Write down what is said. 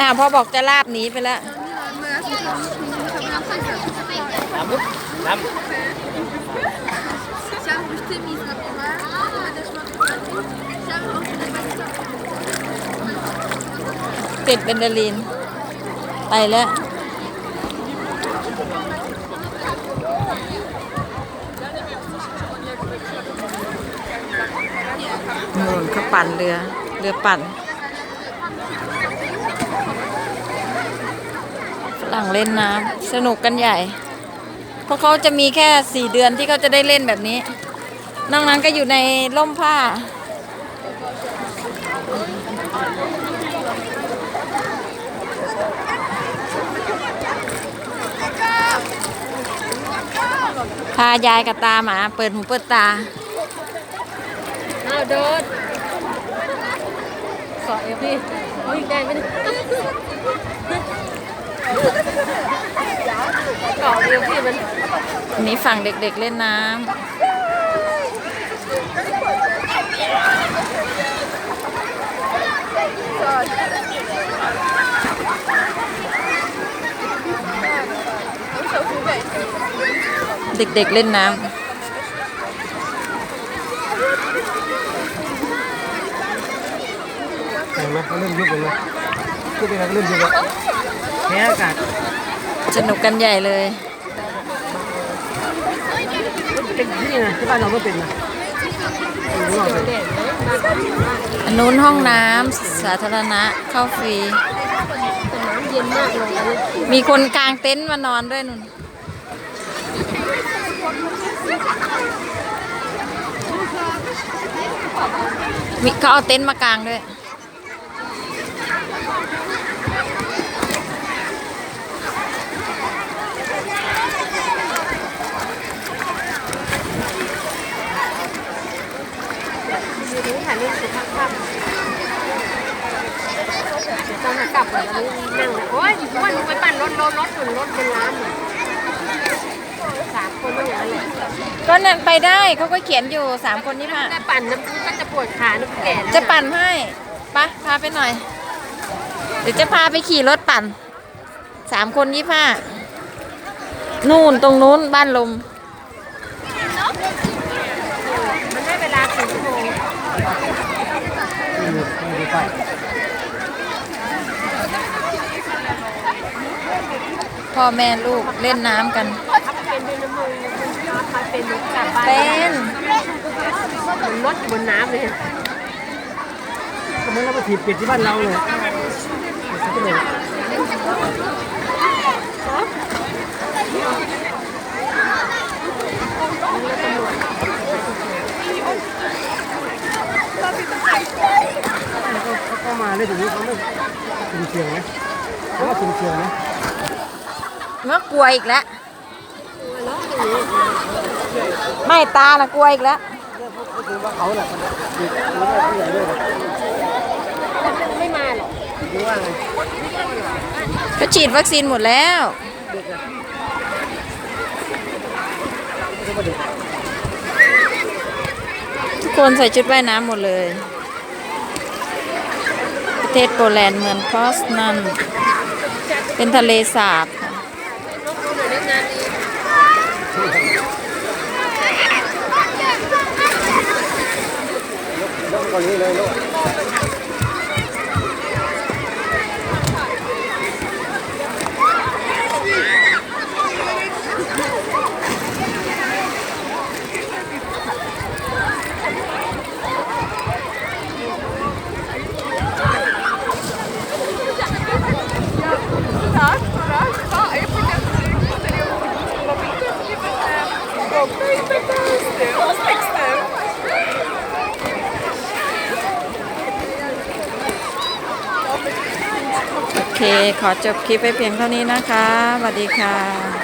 อ่าพอบอกจะลาบหนีไปแล้วน้ Chciałam być tymi z napiwa, ale też mam Chciałam być ติดเบนเดลีนไปแล้วนู่นเขาปั่นเรือ เรือปั่น ฝรั่งเล่นน้ำสนุกกันใหญ่ เพราะเขาจะมีแค่สี่เดือนที่เขาจะได้เล่นแบบนี้ นอกนั้นก็อยู่ในร่มผ้า พายายกับตาหมาเปิดหูเปิดตาอ้าวโดดขอเอวพี่วิ่งได้ไหม เกาะเอวพี่มันอันนี้ฝั่งเด็กๆเล่นน้ำเด็กๆเล่นน้ำเห็นไหมเขาเริ่มยุบเลย ยุบไปแล้วเริ่มยุบแล้วแพ้อากาศสนุกกันใหญ่เลย เป็นที่นะที่บ้านเราไม่เป็นนะที่บ้านเราเป็นอันนู้นห้องน้ำสาธารณะเข้าฟรี มีคนกางเต็นท์มานอนด้วยนุ่นมีเขาเอาเต็นท์มากางด้วย มีถึงถ่ายรูปสุภาพภาพเดี๋ยวต้องมากลับเลยอันนี้นั่งโอ้ยว่าหนูไปปั่นรถรถรถถึงรถเป็นล้านเนี่ยสามคนต้องอย่างนั้นแหละก็นั่นไปได้เขาก็เขียนอยู่สามคนนี่ค่ะแต่ปั่นน้ำก็จะปวดขาน้ำแก่แล้วจะปั่นให้ปะพาไปหน่อย เดี๋ยวจะพาไปขี่รถปั่นสามคนยี่ห้านู่นตรงนู้นบ้านลม มันได้เวลาสี่ชั่วโมง ไม่ดูไป พ่อแม่ลูกเล่นน้ำกันถ้าเป็นด้วยน้ำมือถ้าเป็นกลับบ้านเป็นเหมือนรถบนน้ำเลยสมมติเราไปถีบเป็ดที่บ้านเราเลยก็เลยเขาเข้ามาเลยถึงนี้เขาไม่สุ่มเสี่ยงไหมเขาว่าสุ่มเสี่ยงไหม เมื่อกลัวอีกแล้ว ไม่ตาละกลัวอีกแล้วเขาไม่มาหรอกหรือว่าไงก็ฉีดวัคซีนหมดแล้วทุกคนใส่ชุดว่ายน้ำหมดเลย ประเทศโปแลนด์เมืองพอสนันเป็นทะเลสาบ ค่ะเก เค ขอจบคลิปไปเพียงเท่านี้นะคะสวัสดีค่ะ